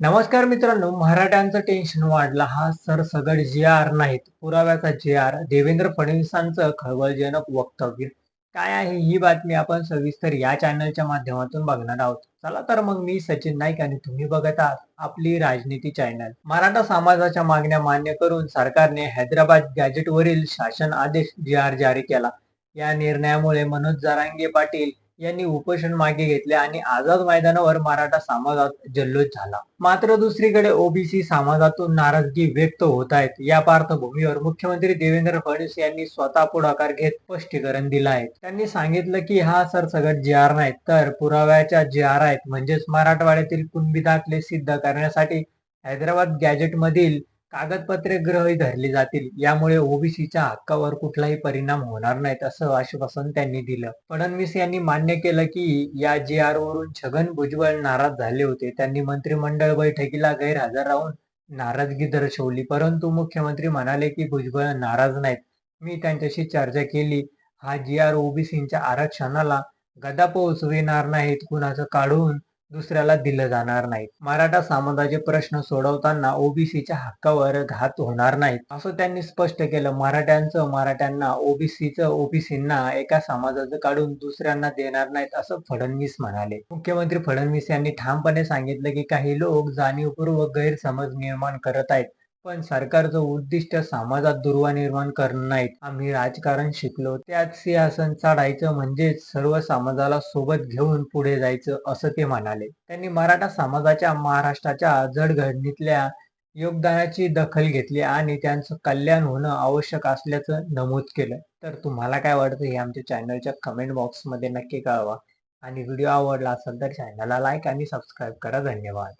नमस्कार मित्रांनो मराठ्यांचं टेन्शन वाढलं. हा सरसगड जे आर नाहीत. पुराव्याचा जे आर देवेंद्र फडणवीसांचं खळबळजनक वक्तव्य. काय आहे ही बातमी आपण सविस्तर या चॅनलच्या माध्यमातून बघणार आहोत. चला तर मग मी सचिन नाईक आणि तुम्ही बघत आहात आपली राजनीती चॅनल मराठा समाजाच्या मागण्या मान्य करून सरकारने हैदराबाद गॅजेटवरील शासन आदेश जे आर जारी केला. या निर्णयामुळे मनोज जारांगे पाटील यांनी उपोषण मागे घेतले आणि आझाद मैदानावर मराठा समाजात जल्लोष झाला. मात्र दुसरीकडे ओबीसी समाजातून नाराजगी व्यक्त होत आहेत. या पार्श्वभूमीवर मुख्यमंत्री देवेंद्र फडणवीस यांनी स्वतः पुढाकार घेत स्पष्टीकरण दिलं आहे. त्यांनी सांगितलं की हा सरसगट जी आर नाहीत तर पुराव्याच्या जी आर आहेत. म्हणजेच मराठवाड्यातील कुणबी दाखले सिद्ध करण्यासाठी हैदराबाद गॅजेट मधील कागदपत्रे ग्रही धरली जातील यामुळे ओबीसीच्या हक्कावर कुठलाही परिणाम होणार नाहीत असं आश्वासन त्यांनी दिलं. फडणवीस यांनी मान्य केलं की या जी आर वरून छगन भुजबळ नाराज झाले होते. त्यांनी मंत्रिमंडळ बैठकीला गैरहजर राहून नाराजगी दर्शवली. परंतु मुख्यमंत्री म्हणाले की भुजबळ नाराज नाहीत. मी त्यांच्याशी चर्चा केली. हा जी आर ओबीसीच्या आरक्षणाला गदा पोहोचविणार नाहीत. कुणाचं काढून दुसऱ्याला दिलं जाणार नाही मराठा समाजाचे प्रश्न सोडवताना ओबीसीच्या हक्कावर घात होणार नाहीत. असं त्यांनी स्पष्ट केलं. मराठ्यांचं मराठ्यांना ओबीसीचं ओबीसींना एका समाजाचं काढून दुसऱ्यांना देणार नाहीत असं फडणवीस म्हणाले. मुख्यमंत्री फडणवीस यांनी ठामपणे सांगितलं की काही लोक जाणीवपूर्वक गैरसमज निर्माण करत आहेत. पण सरकारचं उद्दिष्ट समाजात दुर्वा निर्माण करणं नाहीत आम्ही राजकारण शिकलो. त्यात सिंहासन चढायचं म्हणजेच सर्व समाजाला सोबत घेऊन पुढे जायचं असं ते म्हणाले. त्यांनी मराठा समाजाच्या महाराष्ट्राच्या जडघडणीतल्या योगदानाची दखल घेतली आणि त्यांचं कल्याण होणं आवश्यक असल्याचं नमूद केलं. तर तुम्हाला काय वाटतं हे आमच्या चॅनलच्या कमेंट बॉक्समध्ये नक्की कळवा. आणि व्हिडिओ आवडला असेल तर चॅनलला लाईक आणि सबस्क्राईब करा. धन्यवाद.